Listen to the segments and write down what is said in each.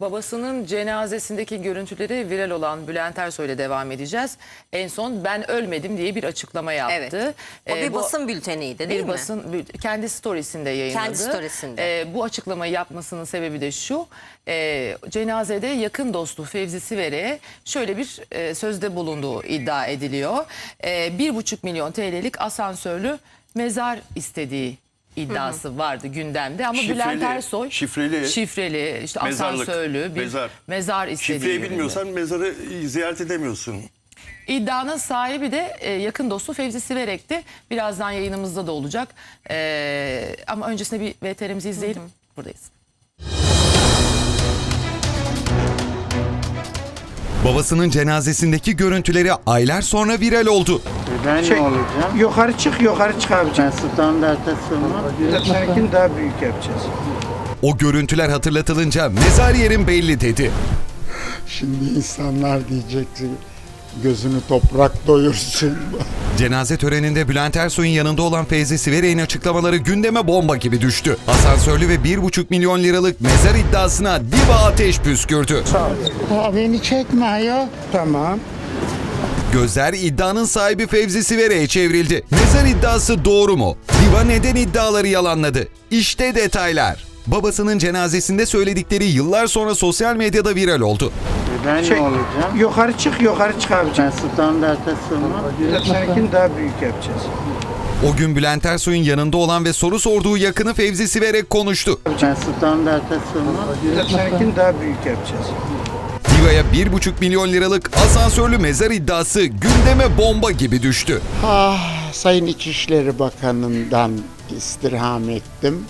Babasının cenazesindeki görüntüleri viral olan Bülent Ersoy'la devam edeceğiz. En son ben ölmedim diye bir açıklama yaptı. Evet. O Ee, bir bu- basın bülteniydi değil bir mi? basın bül- kendi storiesinde yayınladı. Kendi storiesinde. Ee, bu açıklamayı yapmasının sebebi de şu. e, cenazede yakın dostu Fevzi Siver'e şöyle bir e, sözde bulunduğu iddia ediliyor. E, bir buçuk milyon TL'lik asansörlü mezar istediği iddiası vardı gündemde ama Şifreli, Bülent Ersoy şifreli, şifreli işte mezarlık, asansörlü bir mezar, mezar. istediği Şifreyi yönünde. bilmiyorsan mezarı ziyaret edemiyorsun. İddianın sahibi de e, yakın dostu Fevzi Siverek'ti. Birazdan yayınımızda da olacak. E, ama öncesinde bir VTR'imizi izleyelim. Buradayız. Babasının cenazesindeki görüntüleri aylar sonra viral oldu. Ben Şey, ne olacağım? yukarı çık, yukarı çık abicim. Ben standarta sığmam. Seninkini daha büyük yapacağız. O görüntüler hatırlatılınca mezar yerim belli dedi. Şimdi insanlar diyecek ki gözünü toprak doyursun. Cenaze töreninde Bülent Ersoy'un yanında olan Feyzi Siverek'in açıklamaları gündeme bomba gibi düştü. Asansörlü ve 1,5 milyon liralık mezar iddiasına diva ateş püskürdü. Aa, beni çekme ya. Tamam. Gözler iddianın sahibi Fevzi Siverek'e çevrildi. Mezar iddiası doğru mu? Diva neden iddiaları yalanladı? İşte detaylar. Babasının cenazesinde söyledikleri yıllar sonra sosyal medyada viral oldu. Ben Şey, ne olacağım? yukarı çık, yukarı çık abicim. Ben standarta sığmam. Seninkini daha büyük yapacağız. O gün Bülent Ersoy'un yanında olan ve soru sorduğu yakını Fevzi Siverek konuştu. Ben standarta sığmam. Seninkini daha büyük yapacağız. Diva'ya 1,5 milyon liralık asansörlü mezar iddiası gündeme bomba gibi düştü. Ah, Sayın İçişleri Bakanı'ndan istirham ettim.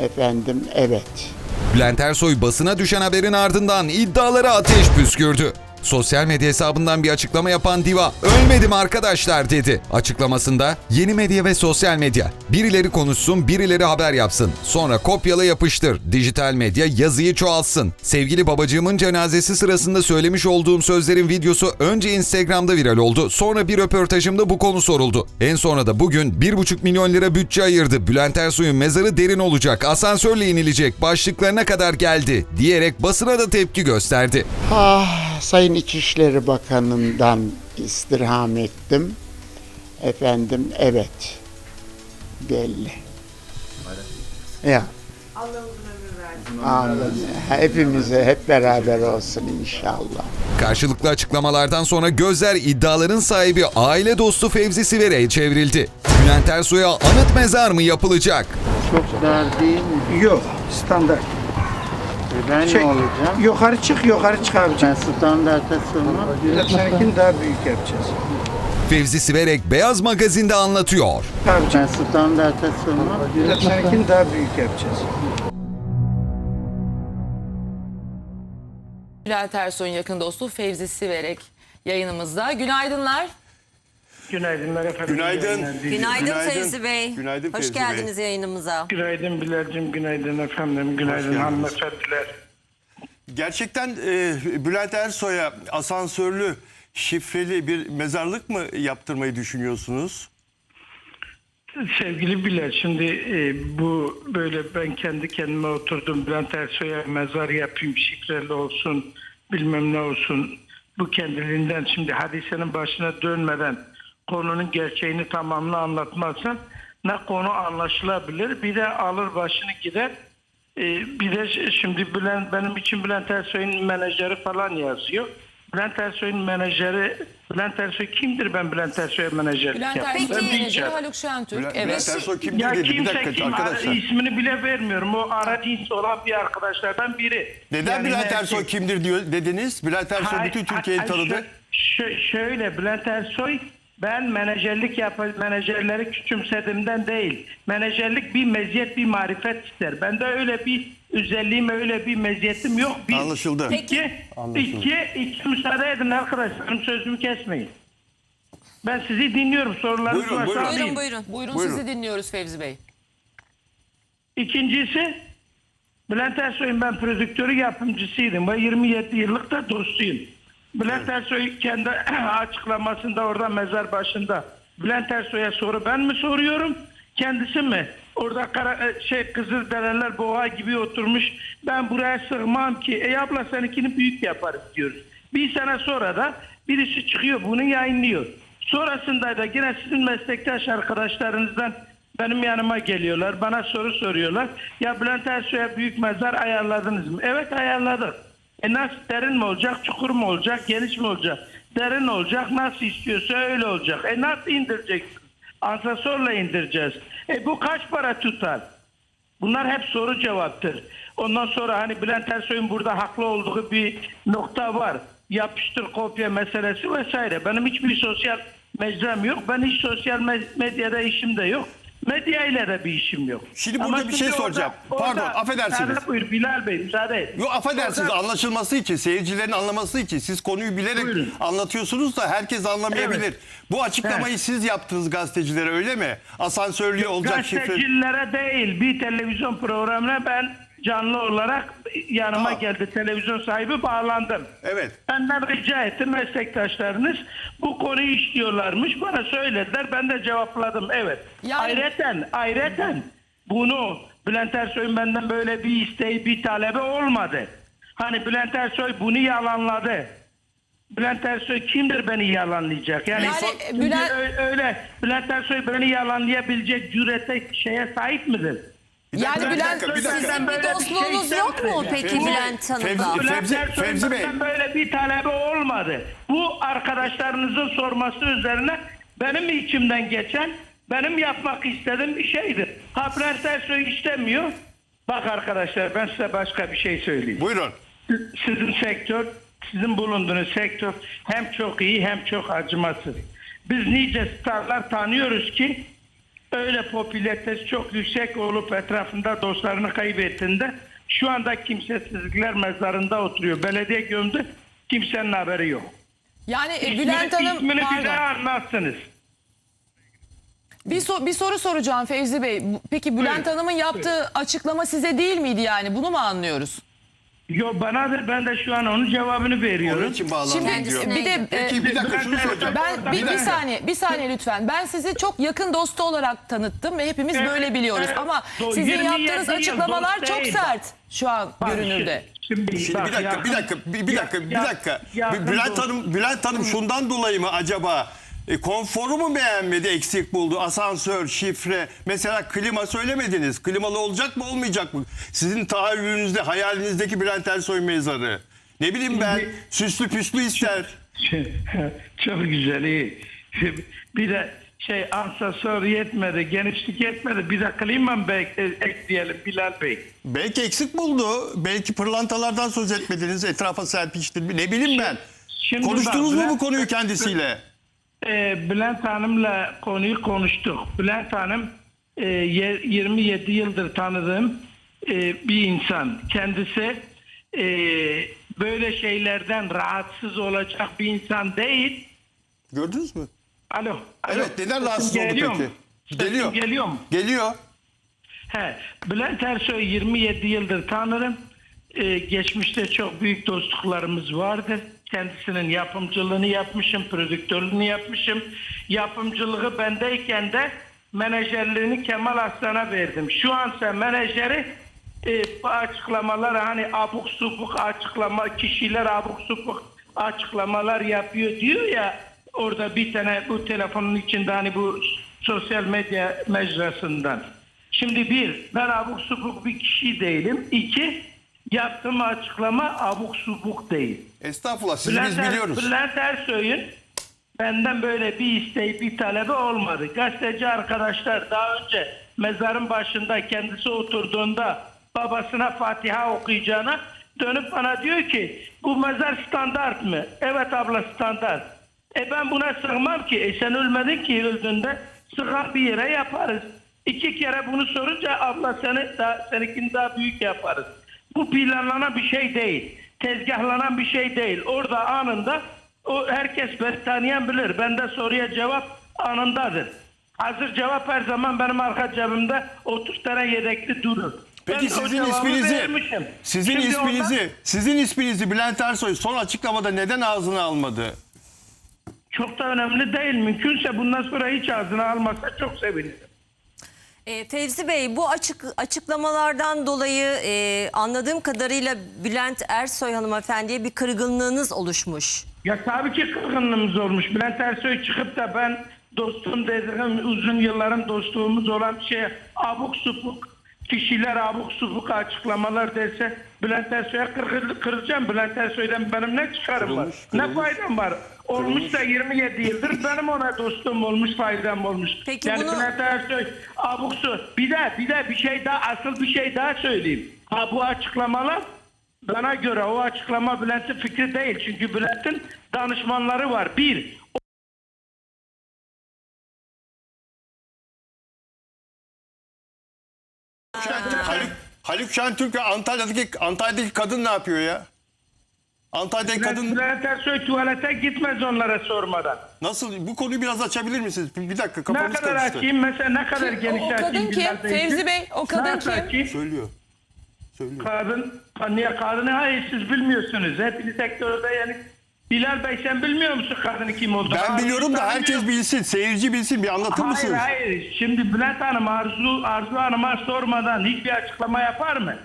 Efendim evet. Bülent Ersoy basına düşen haberin ardından iddialara ateş püskürdü. Sosyal medya hesabından bir açıklama yapan Diva, ölmedim arkadaşlar dedi. Açıklamasında yeni medya ve sosyal medya. Birileri konuşsun, birileri haber yapsın. Sonra kopyala yapıştır. Dijital medya yazıyı çoğalsın. Sevgili babacığımın cenazesi sırasında söylemiş olduğum sözlerin videosu önce Instagram'da viral oldu. Sonra bir röportajımda bu konu soruldu. En sonra da bugün 1,5 milyon lira bütçe ayırdı. Bülent Ersoy'un mezarı derin olacak, asansörle inilecek, başlıklarına kadar geldi diyerek basına da tepki gösterdi. Ah, Sayın İçişleri Bakanı'ndan istirham ettim. Efendim evet. Belli. Ya. Amin. Hepimize hep beraber olsun inşallah. Karşılıklı açıklamalardan sonra gözler iddiaların sahibi aile dostu Fevzi Siverek'e çevrildi. Bülent Ersoy'a anıt mezar mı yapılacak? Çok dar değil mi? Yok, standart. Ben Şey, ne olacağım? yukarı çık, yukarı çık abicim. Ben standarta sığmam. Seninkini daha büyük yapacağız. Fevzi Siverek Beyaz Magazin'de anlatıyor. Abicim, Ben standarta sığmam. seninkini daha büyük yapacağız. Bülent Ersoy'un yakın dostu Fevzi Siverek yayınımızda. Günaydınlar. Günaydınlar efendim. Günaydın. Günaydın, Fevzi Bey. Günaydın Hoş Fevzi Bey. geldiniz yayınımıza. Günaydın Bilal'cim, günaydın efendim, günaydın geldiniz. hanımefendiler. Gerçekten e, Bülent Ersoy'a asansörlü, şifreli bir mezarlık mı yaptırmayı düşünüyorsunuz? Sevgili Bilal, şimdi e, bu böyle ben kendi kendime oturdum. Bülent Ersoy'a mezar yapayım, şifreli olsun, bilmem ne olsun. Bu kendiliğinden şimdi hadisenin başına dönmeden konunun gerçeğini tamamını anlatmazsan ne konu anlaşılabilir bir de alır başını gider. E, bir de şimdi Bülent, benim için Bülent Ersoy'un menajeri falan yazıyor. Bülent Ersoy'un menajeri, Bülent Ersoy kimdir ben Bülent Soy'a menajerlik Bülent bir menajeri. Haluk Şentürk. Bülent, evet. Bülent Ersoy kimdir Ya dedi. Bir kimse dakika kim arkadaşlar. ara- ismini bile vermiyorum. O aracı olan bir arkadaşlardan biri. Neden Yani Bülent Ersoy kimdir diyor dediniz? Bülent Ersoy Hayır, bütün Türkiye'yi tanıdı. şö- şöyle Bülent Ersoy ben menajerlik yap menajerleri küçümsediğimden değil. Menajerlik bir meziyet bir marifet ister. Bende öyle bir özelliğim öyle bir meziyetim yok. Bir, Anlaşıldı. İki, iki, iki müsaade edin arkadaşlar. Benim sözümü kesmeyin. Ben sizi dinliyorum. Sorularınız Buyurun, varsa buyurun. alayım. Buyurun buyurun. Buyurun, Buyurun. sizi dinliyoruz Fevzi Bey. İkincisi Bülent Ersoy'un ben prodüktörü yapımcısıydım ve 27 yıllık da dostuyum. Bülent Ersoy kendi açıklamasında orada mezar başında Bülent Ersoy'a soru ben mi soruyorum? Kendisi mi? Orada kara, e, şey Kızılderililer boğa gibi oturmuş. Ben buraya sığmam ki. Ey abla seninkini büyük yaparız diyoruz. Bir sene sonra da birisi çıkıyor bunu yayınlıyor. Sonrasında da yine sizin meslektaş arkadaşlarınızdan benim yanıma geliyorlar. Bana soru soruyorlar. Ya Bülent Ersoy'a büyük mezar ayarladınız mı? Evet ayarladık. E nasıl derin mi olacak, çukur mu olacak, geniş mi olacak? Derin olacak, nasıl istiyorsa öyle olacak. E nasıl indireceksin? Asansörle indireceğiz. E bu kaç para tutar? Bunlar hep soru cevaptır. Ondan sonra hani Bülent Ersoy'un burada haklı olduğu bir nokta var. Yapıştır kopya meselesi vesaire. Benim hiçbir sosyal mecram yok. Ben hiç sosyal me- medyada işim de yok. Medya ile de bir işim yok. Şimdi burada bir şey şimdi soracağım. Pardon, affedersiniz. Müsaade buyur Bilal Bey müsaade et. Yo affedersiniz Orada- anlaşılması için, seyircilerin anlaması için siz konuyu bilerek Buyurun. anlatıyorsunuz da herkes anlamayabilir. Evet. Bu açıklamayı siz yaptınız gazetecilere öyle mi? Asansörlü olacak şifre. Gazetecilere değil bir televizyon programına ben canlı olarak yanıma Aa. geldi. Televizyon sahibi bağlandım. Evet. Benden rica ettim meslektaşlarınız bu konuyu işliyorlarmış. Bana söylediler. Ben de cevapladım. Evet. Yani- Ayreten, ayreten bunu Bülent Ersoy'un benden böyle bir isteği, bir talebi olmadı. Hani Bülent Ersoy bunu yalanladı. Bülent Ersoy kimdir beni yalanlayacak? Yani, Yani, Bülent- öyle Bülent Ersoy beni yalanlayabilecek cürete şeye sahip midir? Yani bir Bülent dakika, bir dakika. Sizin böyle bir bir şey dostluğunuz yok mu istemedim. peki Fevzi- Bülent Hanım'la? Fevzi- Bülent Fevzi- Ersoy'un Fevzi Bey. böyle bir talebi olmadı. Bu arkadaşlarınızın sorması üzerine benim içimden geçen, benim yapmak istediğim bir şeydir. Ha Bülent Ersoy istemiyor. Bak arkadaşlar ben size başka bir şey söyleyeyim. Buyurun. Sizin sektör, sizin bulunduğunuz sektör hem çok iyi hem çok acımasız. Biz nice starlar tanıyoruz ki öyle popülaritesi çok yüksek olup etrafında dostlarını kaybettiğinde şu anda kimsesizlikler mezarında oturuyor. Belediye gömdü, kimsenin haberi yok. Yani e, Bülent Hanım ismini bir daha anlatsınız. Bir, so- bir soru soracağım Fevzi Bey. Peki Bülent. Hanım'ın yaptığı açıklama size değil miydi yani? Bunu mu anlıyoruz? Yo banadır ben de şu an onun cevabını veriyorum. Onun için bağlandım Şimdi diyor. bir de e, Peki bir dakika şunu soracağım. ben bir, bir saniye bir saniye lütfen. Ben sizi çok yakın dostu olarak tanıttım ve hepimiz Evet, böyle biliyoruz. evet. Ama Do- sizin 27 yaptığınız yıl açıklamalar dost çok değil. sert şu an Bak, görünürde. Şimdi, Şimdi bak, bir dakika, yakın- bir dakika, bir, bir dakika, bir Ya- dakika. yakın Bülent dost- Hanım, Bülent Hanım şundan dolayı mı acaba e, konforu mu beğenmedi, eksik buldu? Asansör, şifre, mesela klima söylemediniz. Klimalı olacak mı, olmayacak mı? Sizin tahayyülünüzde, hayalinizdeki Bülent Ersoy mezarı. Ne bileyim ben, süslü püslü ister. Çok güzel iyi. Bir de şey asansör yetmedi, genişlik yetmedi. Bir de klima mı bek- ekleyelim Bilal Bey? Belki eksik buldu, belki pırlantalardan söz etmediniz, etrafa serpiştirdi. Ne bileyim ben. Şimdi Konuştunuz bak, mu Bülent- bu konuyu kendisiyle? Ee, Bülent Hanım'la konuyu konuştuk. Bülent Hanım e, ye- 27 yıldır tanıdığım e, bir insan. Kendisi e, böyle şeylerden rahatsız olacak bir insan değil. Gördünüz mü? Alo. alo. Evet, neden Sesim rahatsız oldu geliyor peki? mu? Sesim Geliyor. geliyor mu? Geliyor. He, Bülent Ersoy 27 yıldır tanırım. Ee, geçmişte çok büyük dostluklarımız vardı. Kendisinin yapımcılığını yapmışım, prodüktörlüğünü yapmışım. Yapımcılığı bendeyken de menajerliğini Kemal Aslan'a verdim. Şu an ise menajeri e, açıklamalar hani abuk subuk açıklama kişiler abuk subuk açıklamalar yapıyor diyor ya orada bir tane bu telefonun içinde hani bu sosyal medya mecrasından. Şimdi bir, ben abuk subuk bir kişi değilim. İki, yaptığım açıklama abuk subuk değil. Estağfurullah sizi biz Er- biliyoruz. Bülent Ersoy'un benden böyle bir isteği, bir talebi olmadı. Gazeteci arkadaşlar daha önce mezarın başında kendisi oturduğunda babasına Fatiha okuyacağına dönüp bana diyor ki bu mezar standart mı? Evet abla standart. E ben buna sığmam ki. E sen ölmedin ki öldüğünde sığar bir yere yaparız. İki kere bunu sorunca abla seni daha, seninkini daha büyük yaparız. Bu planlanan bir şey değil. Tezgahlanan bir şey değil. Orada anında o herkes beni tanıyan bilir. Bende soruya cevap anındadır. Hazır cevap her zaman benim arka cebimde 30 tane yedekli durur. Ben Peki o sizin isminizi, vermişim. sizin Şimdi isminizi, ondan sizin isminizi Bülent Ersoy son açıklamada neden ağzına almadı? çok da önemli değil. Mümkünse bundan sonra hiç ağzına almazsa çok sevinirim. E, Fevzi Bey bu açık açıklamalardan dolayı e, anladığım kadarıyla Bülent Ersoy hanımefendiye bir kırgınlığınız oluşmuş. Ya tabii ki kırgınlığımız olmuş. Bülent Ersoy çıkıp da ben dostum dediğim uzun yılların dostluğumuz olan şey abuk subuk kişiler abuk subuk açıklamalar derse Bülent Ersoy'a kırgın, kıracağım. Bülent Ersoy'dan benim ne çıkarım var? Kırılmış, Ne kırılmış. faydam var? Olmuş da 27 yıldır benim ona dostum olmuş, faydam olmuş. Peki yani bunu- Bülent Ersoy abuk su. Bir de bir de bir şey daha asıl bir şey daha söyleyeyim. Ha bu açıklamalar bana göre o açıklama Bülent'in fikri değil. Çünkü Bülent'in danışmanları var. Bir, Haluk, Haluk Şentürk ve Antalya'daki Antalya'daki kadın ne yapıyor ya? Antalya'daki kadın Bülent Ersoy tuvalete gitmez onlara sormadan. nasıl? Bu konuyu biraz açabilir misiniz? Bir dakika Ne kafamız kadar karıştı. açayım mesela ne kadar Kim? geniş O- o açayım kadın kim? Fevzi? Bey, o kadın kim? açayım? Söylüyor. Söylüyor. Kadın, niye kadını hayır siz bilmiyorsunuz. Hepiniz sektörde yani. Bilal Bey sen bilmiyor musun kadının kim olduğunu? Ben Arzu biliyorum da herkes bilsin, seyirci bilsin. Bir anlatır Hayır mısınız? hayır. Şimdi Bülent Hanım Arzu, Arzu Hanım'a sormadan hiçbir açıklama yapar mı?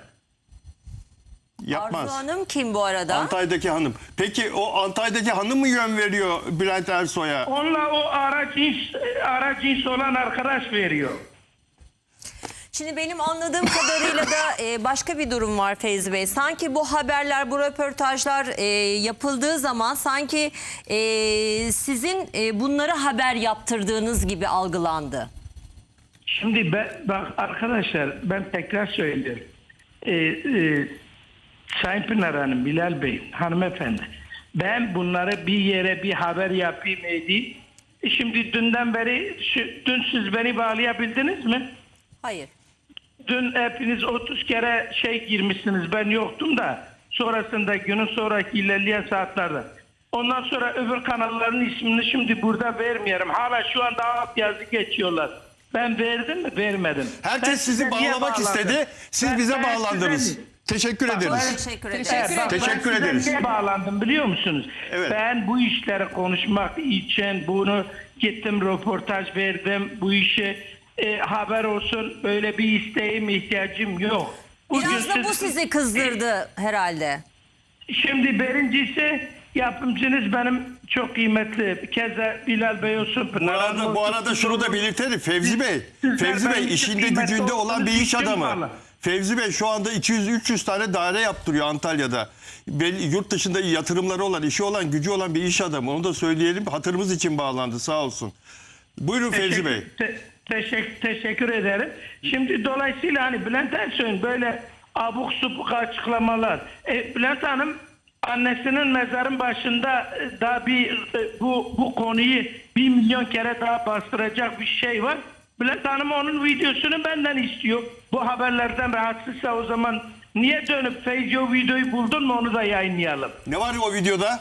Yapmaz. Arzu Hanım kim bu arada? Antalya'daki hanım. Peki o Antalya'daki hanım mı yön veriyor Bülent Ersoy'a? Onunla o ara cins, ara cins olan arkadaş veriyor. Şimdi benim anladığım kadarıyla da e, başka bir durum var Feyzi Bey. Sanki bu haberler, bu röportajlar e, yapıldığı zaman sanki e, sizin e, bunları haber yaptırdığınız gibi algılandı. Şimdi ben, bak arkadaşlar ben tekrar söylüyorum. E, Sayın Pınar Hanım, Bilal Bey, hanımefendi. Ben bunları bir yere bir haber yapayım edeyim. E Şimdi dünden beri, şu, dün siz beni bağlayabildiniz mi? Hayır. Dün hepiniz 30 kere şey girmişsiniz ben yoktum da sonrasında günün sonraki ilerleyen saatlerde. Ondan sonra öbür kanalların ismini şimdi burada vermiyorum. Hala şu anda alt yazı geçiyorlar. Ben verdim mi? Vermedim. Ben Herkes sizi size niye bağlamak istedi. Siz Ben- bize ben bağlandınız. size- Teşekkür ederiz. Teşekkür ederim. Teşekkür bak, Teşekkür ben ederiz. niye bağlandım biliyor musunuz? Evet. Ben bu işleri konuşmak için bunu gittim röportaj verdim. Bu işe e, haber olsun böyle bir isteğim ihtiyacım yok. Bugün Biraz da bu siz- sizi kızdırdı herhalde. Şimdi birincisi yapımcınız benim çok kıymetli. Keza Bilal Bey olsun. Bu arada, bu arada şunu da belirtelim. Fevzi Bey, Fevzi Bey işinde gücünde olan bir iş adamı. Fevzi Bey şu anda 200-300 tane daire yaptırıyor Antalya'da. Yurt dışında yatırımları olan, işi olan, gücü olan bir iş adamı. Onu da söyleyelim. Hatırımız için bağlandı sağ olsun. Buyurun Fevzi Bey. Te- teşekkür, teşekkür ederim. Şimdi dolayısıyla hani Bülent Ersoy'un böyle abuk subuk açıklamalar. E, Bülent Hanım annesinin mezarın başında e, daha bir e, bu bu konuyu bir milyon kere daha bastıracak bir şey var. Bülent Hanım onun videosunu benden istiyor. Bu haberlerden rahatsızsa o zaman niye dönüp Feyzi o videoyu buldun mu onu da yayınlayalım. Ne var o videoda?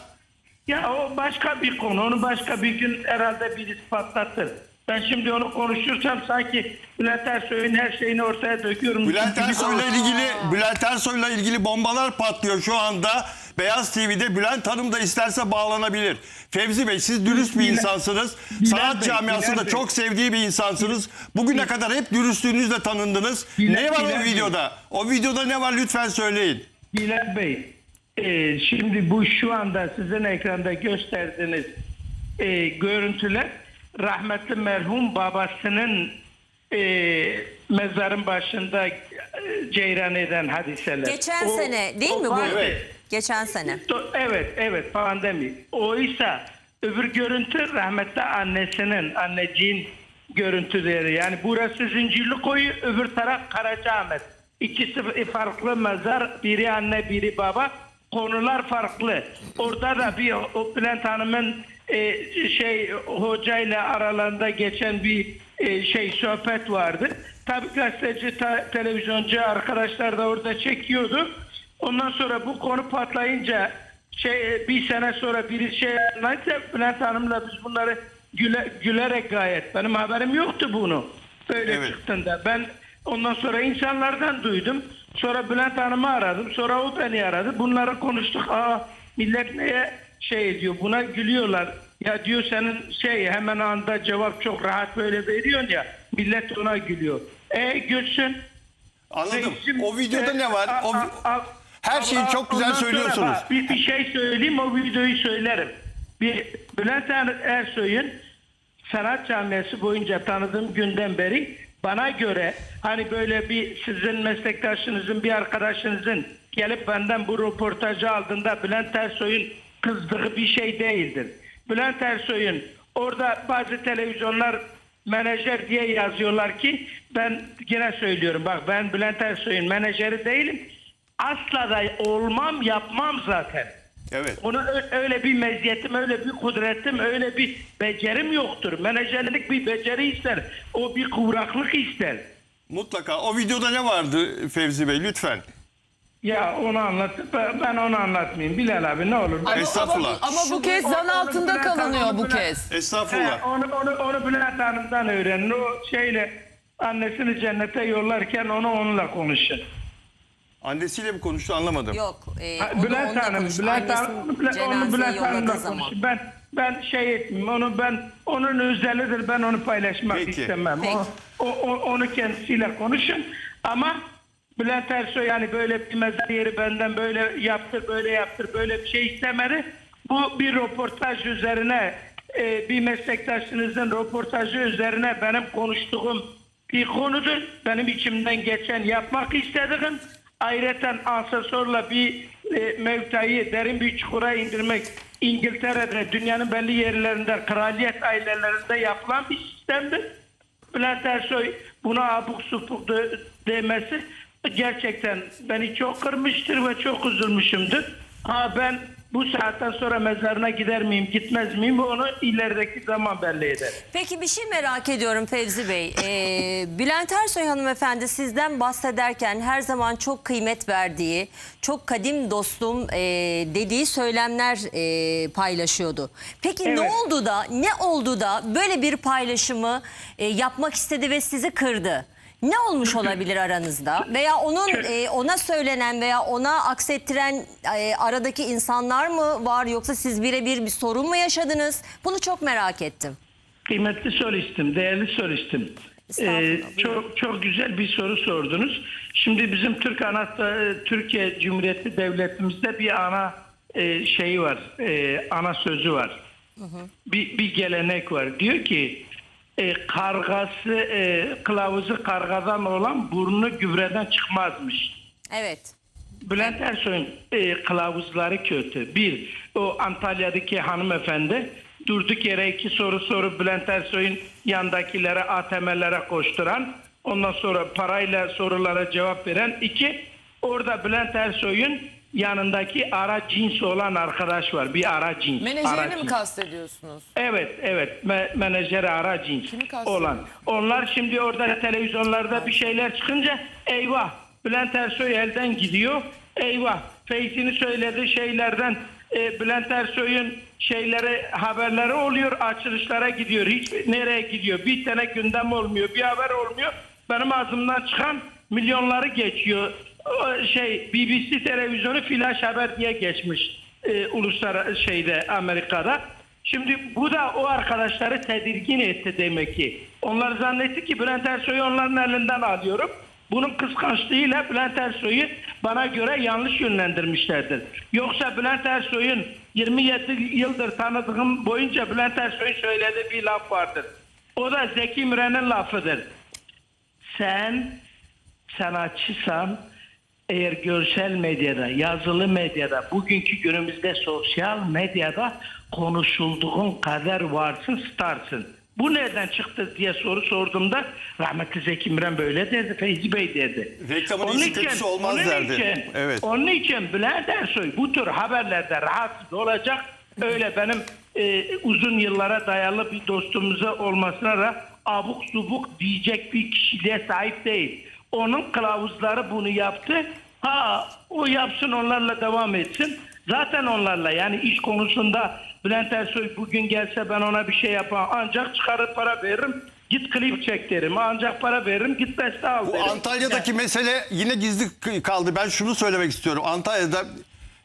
Ya o başka bir konu. Onu başka bir gün herhalde birisi patlatır. Ben şimdi onu konuşursam sanki Bülent Ersoy'un her şeyini ortaya döküyorum. Bülent Ersoy'la ilgili Bülent Ersoy'la ilgili bombalar patlıyor şu anda. Beyaz TV'de Bülent Hanım da isterse bağlanabilir. Fevzi Bey siz dürüst bir insansınız. Bilal Sanat Bey, camiasında Bilal Bey. çok sevdiği bir insansınız. Bugüne kadar hep dürüstlüğünüzle tanındınız. Bilal- ne var Bilal o Bey. videoda? O videoda ne var lütfen söyleyin. Bilal Bey, e, şimdi bu şu anda sizin ekranda gösterdiğiniz e, görüntüler rahmetli merhum babasının e, mezarın başında e, ceyran eden hadiseler. Geçen O- sene değil o mi bu? Evet. Geçen sene. Evet, evet pandemi. Oysa öbür görüntü rahmetli annesinin, anneciğin görüntüleri. Yani burası Zincirlikuyu, öbür taraf Karacaahmet. İkisi farklı mezar, biri anne, biri baba. Konular farklı. Orada da bir o Bülent Hanım'ın e, şey hocayla aralarında geçen bir e, şey sohbet vardı. Tabii gazeteci, ta- televizyoncu arkadaşlar da orada çekiyordu. Ondan sonra bu konu patlayınca şey bir sene sonra biri şey anlayınca Bülent Hanım'la biz bunları güle, gülerek gayet benim haberim yoktu bunu. Böyle Evet. çıktığında ben ondan sonra insanlardan duydum. Sonra Bülent Hanım'ı aradım. Sonra o beni aradı. Bunları konuştuk. Aa millet neye şey ediyor buna gülüyorlar. Ya diyor senin şey hemen anda cevap çok rahat böyle veriyorsun ya millet ona gülüyor. E Gülsün. Anladım. Reisim, O videoda e, ne var? a- O, a- a- her şeyi a- çok güzel ondan sonra söylüyorsunuz. bak, bir, bir şey söyleyeyim o videoyu söylerim. Bir Bülent Er- Ersoy'un sanat camiası boyunca tanıdığım günden beri bana göre hani böyle bir sizin meslektaşınızın bir arkadaşınızın gelip benden bu röportajı aldığında Bülent Ersoy'un kızdığı bir şey değildir. Bülent Ersoy'un orada bazı televizyonlar menajer diye yazıyorlar ki ben yine söylüyorum bak ben Bülent Ersoy'un menajeri değilim. Asla da olmam yapmam zaten. Evet. Ona ö- öyle bir meziyetim, öyle bir kudretim, öyle bir becerim yoktur. Menajerlik bir beceri ister. O bir kuvraklık ister. Mutlaka. O videoda ne vardı Fevzi Bey lütfen? Ya onu anlatıp ben onu anlatmayayım. Bilal abi ne olur. Ben- Estağfurullah. Ama, ama bu kez Onu- zan onu altında kalınıyor bu kez. Estağfurullah. He, onu, onu, onu Bülent Hanım'dan öğrenin. O şeyle annesini cennete yollarken onu onunla konuşun. Annesiyle mi konuştu anlamadım. Yok. E, Ha, onu Bülent onunla Hanım, konuş. Bülent Annesinin Hanım, Bülent, onu Bülent yolladığı Hanım'la zaman. Ben ben şey etmeyeyim. Onu ben onun özelidir. Ben onu paylaşmak Peki. istemem. Peki. O, o, o- onu kendisiyle konuşun. Ama Bülent Ersoy yani böyle bir mezar yeri benden böyle yaptır, böyle yaptır, böyle bir şey istemedi. Bu bir röportaj üzerine e, bir meslektaşınızın röportajı üzerine benim konuştuğum bir konudur. Benim içimden geçen yapmak istediğim ayrıca asesorla bir e, mevtayı derin bir çukura indirmek İngiltere'de dünyanın belli yerlerinde kraliyet ailelerinde yapılan bir sistemdir. Bülent Ersoy buna abuk subuk de- demesi gerçekten beni çok kırmıştır ve çok üzülmüşümdür. Ha ben bu saatten sonra mezarına gider miyim gitmez miyim onu ilerideki zaman belli eder. Peki bir şey merak ediyorum Fevzi Bey. Ee, Bülent Ersoy hanımefendi sizden bahsederken her zaman çok kıymet verdiği, çok kadim dostum e, dediği söylemler e, paylaşıyordu. Peki ne Evet. oldu da, ne oldu da böyle bir paylaşımı e, yapmak istedi ve sizi kırdı? Ne olmuş olabilir aranızda? Veya onun e, ona söylenen veya ona aksettiren e, aradaki insanlar mı var yoksa siz birebir bir sorun mu yaşadınız? Bunu çok merak ettim. Kıymetli solistim, değerli. Estağfurullah, Ee, çok çok güzel bir soru sordunuz. Şimdi bizim Türk Anahtar Türkiye Cumhuriyeti Devletimizde bir ana e, şeyi var, e, ana sözü var. Bir, bir gelenek var. Diyor ki e, kargası, e, kılavuzu kargadan olan burnu gübreden çıkmazmış. Evet. Bülent Ersoy'un e, kılavuzları kötü. Bir, o Antalya'daki hanımefendi durduk yere iki soru sorup Bülent Ersoy'un yandakilere, ATM'lere koşturan, ondan sonra parayla sorulara cevap veren. İki, orada Bülent Ersoy'un yanındaki ara cins olan arkadaş var. Bir ara cins. ara Menajerini mi cins. kastediyorsunuz? Evet, evet. Me- menajeri ara cins Kimi kastediyor? olan. Onlar şimdi orada televizyonlarda bir şeyler çıkınca eyvah Bülent Ersoy elden gidiyor. Eyvah Feyzi'ni söylediği şeylerden e, Bülent Ersoy'un şeyleri haberleri oluyor açılışlara gidiyor. Hiç nereye gidiyor? Bir tane gündem olmuyor. Bir haber olmuyor. Benim ağzımdan çıkan milyonları geçiyor. Şey BBC televizyonu flash haber diye geçmiş e, uluslararası şeyde Amerika'da. Şimdi bu da o arkadaşları tedirgin etti demek ki. Onlar zannetti ki Bülent Ersoy'u onların elinden alıyorum. Bunun kıskançlığıyla Bülent Ersoy'u bana göre yanlış yönlendirmişlerdir. Yoksa Bülent Ersoy'un 27 yıldır tanıdığım boyunca Bülent Ersoy'un söylediği bir laf vardır. O da Zeki Müren'in lafıdır. Sen sanatçısan eğer görsel medyada, yazılı medyada, bugünkü günümüzde sosyal medyada konuşulduğun kadar varsın, starsın. Bu nereden çıktı diye soru sorduğumda rahmetli Zeki Müren böyle dedi, Feyzi Bey dedi. Reklamın Onun için- kötüsü olmaz onun derdi. Için, Evet. Onun için Bülent Ersoy bu tür haberlerde rahatsız olacak. Öyle benim e, uzun yıllara dayalı bir dostumuza olmasına da abuk subuk diyecek bir kişiliğe sahip değil. Onun kılavuzları bunu yaptı. Ha o yapsın onlarla devam etsin. Zaten onlarla yani iş konusunda Bülent Ersoy bugün gelse ben ona bir şey yapamam. Ancak çıkarıp para veririm. Git klip çek derim. Ancak para veririm. Git beste al Bu derim. Antalya'daki mesele yine gizli kaldı. Ben şunu söylemek istiyorum. Antalya'da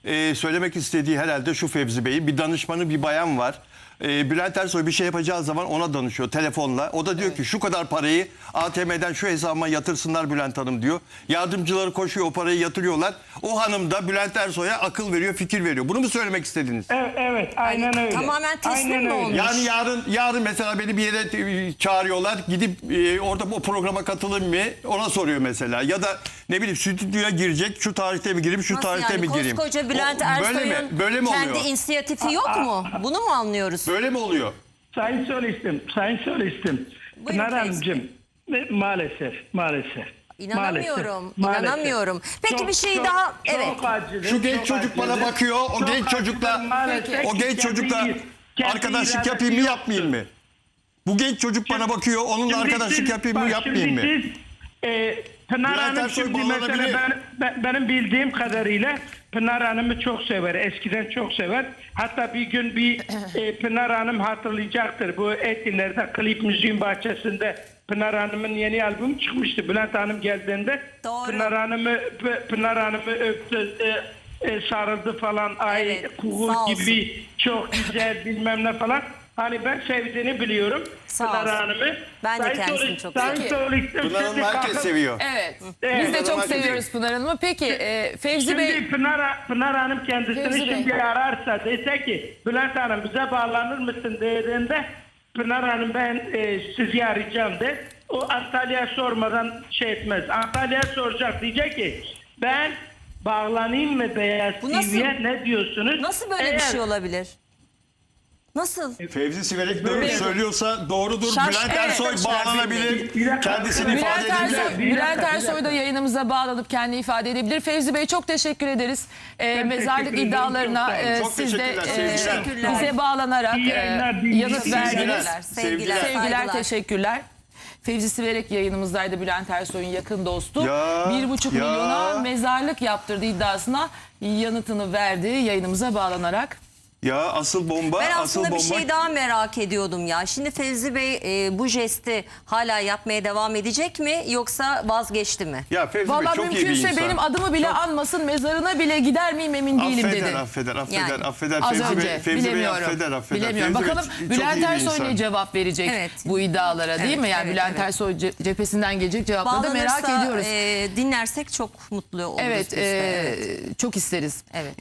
e, söylemek istediği herhalde şu Fevzi Bey'in bir danışmanı bir bayan var. E, Bülent Ersoy bir şey yapacağı zaman ona danışıyor telefonla. O da diyor ki şu kadar parayı ATM'den şu hesabıma yatırsınlar Bülent Hanım diyor. Yardımcıları koşuyor o parayı yatırıyorlar. O hanım da Bülent Ersoy'a akıl veriyor, fikir veriyor. Bunu mu söylemek istediniz? Evet, evet aynen öyle. tamamen teslim Aynen mi öyle. olmuş? Yani yarın yarın mesela beni bir yere e, çağırıyorlar. Gidip e, orada o programa katılayım mı? Ona soruyor mesela. Ya da ne bileyim stüdyoya girecek. Şu tarihte mi gireyim, şu Nasıl tarihte yani? mi gireyim? Koskoca Bülent O- böyle mi? Ersoy'un Böyle mi kendi oluyor? inisiyatifi yok mu? Bunu mu anlıyoruz? Böyle mi oluyor? Sayın Solistim, Sayın Solistim. Buyurun Pınar Feyzi Hanımcığım, maalesef, maalesef. İnanamıyorum, Maalesef, inanamıyorum. Peki Çok, bir şey çok, daha, çok evet. acılı, Şu genç çok çocuk bana acılı. bakıyor. O Çok genç çocukla maalesef o genç çocukla kendi arkadaşlık iradesi yapayım mı yapmayayım mı? Bu genç çocuk bana bakıyor. Onunla Şimdi arkadaşlık siz- yapayım mı bak yapmayayım mı? şimdi Siz, e, Pınar Bülent Hanım Ersoy şimdi bağlanabilir. mesela ben, ben- benim bildiğim kadarıyla Pınar Hanım'ı çok sever. Eskiden çok sever. Hatta bir gün bir e, Pınar Hanım hatırlayacaktır. Bu Etiler'de klip müziğin bahçesinde Pınar Hanım'ın yeni albümü çıkmıştı. Bülent Hanım geldiğinde Doğru. Pınar Hanım'ı P- Pınar Hanım'ı öptü, e, e, sarıldı falan. Ay Evet, kuğu sağ olsun. gibi çok güzel bilmem ne falan. Hani ben sevdiğini biliyorum Sağ Pınar olsun. Hanım'ı. Ben de kendisini çok seviyorum. Pınar Hanım herkes seviyor. Evet. Evet. Biz de çok Hanım seviyoruz Pınar Hanım'ı. Peki e, Fevzi Şimdi Bey Pınar, Pınar Hanım kendisini Fevzi Bey. şimdi ararsa dese ki Bülent Hanım bize bağlanır mısın dediğinde Pınar Hanım ben e, sizi arayacağım de. O Antalya'ya sormadan şey etmez. Antalya'ya soracak diyecek ki ben bağlanayım mı Beyaz Bu nasıl- TV'ye ne diyorsunuz? Nasıl böyle bir Eğer- şey olabilir? Nasıl? Fevzi Siverek böyle söylüyorsa doğrudur. Şaş- Bülent evet. Ersoy bağlanabilir. Kendisini ifade Bülent edebilir. Ersoy, Bülent bir Ersoy da yayınımıza bağlanıp kendi ifade edebilir. Fevzi Bey çok teşekkür ederiz. E, mezarlık teşekkür ederim, iddialarına çok sağ olun. e, Çok siz de teşekkürler, e, sevgiler. bize bağlanarak İyi e, yanıt verdiniz. Sevgiler, Sevgiler, saygılar. teşekkürler. Fevzi Siverek yayınımızdaydı Bülent Ersoy'un yakın dostu. Ya, bir buçuk ya. milyona mezarlık yaptırdı iddiasına yanıtını verdi yayınımıza bağlanarak. Ya asıl bomba, Ben asıl aslında bomba. bir şey daha merak ediyordum ya. Şimdi Fevzi Bey e, bu jesti hala yapmaya devam edecek mi yoksa vazgeçti mi? Ya Fevzi Bey Valla çok iyi bir mümkünse insan. benim adımı bile anmasın mezarına bile gider miyim emin değilim affeder, dedi. affeder, affeder, Yani. affeder. Az Fevzi önce Bey, Fevzi Bey bilemiyorum. affeder, affeder. Bilemiyorum. Fevzi Bey Bakalım çok iyi Bülent bir Ersoy insan. ne cevap verecek Evet. bu iddialara değil Evet, mi? Yani evet, Bülent evet. Ersoy ce- cephesinden gelecek cevapları da merak Bağlanırsa, ediyoruz. e, dinlersek çok mutlu oluruz evet, biz de, e, çok isteriz. Evet.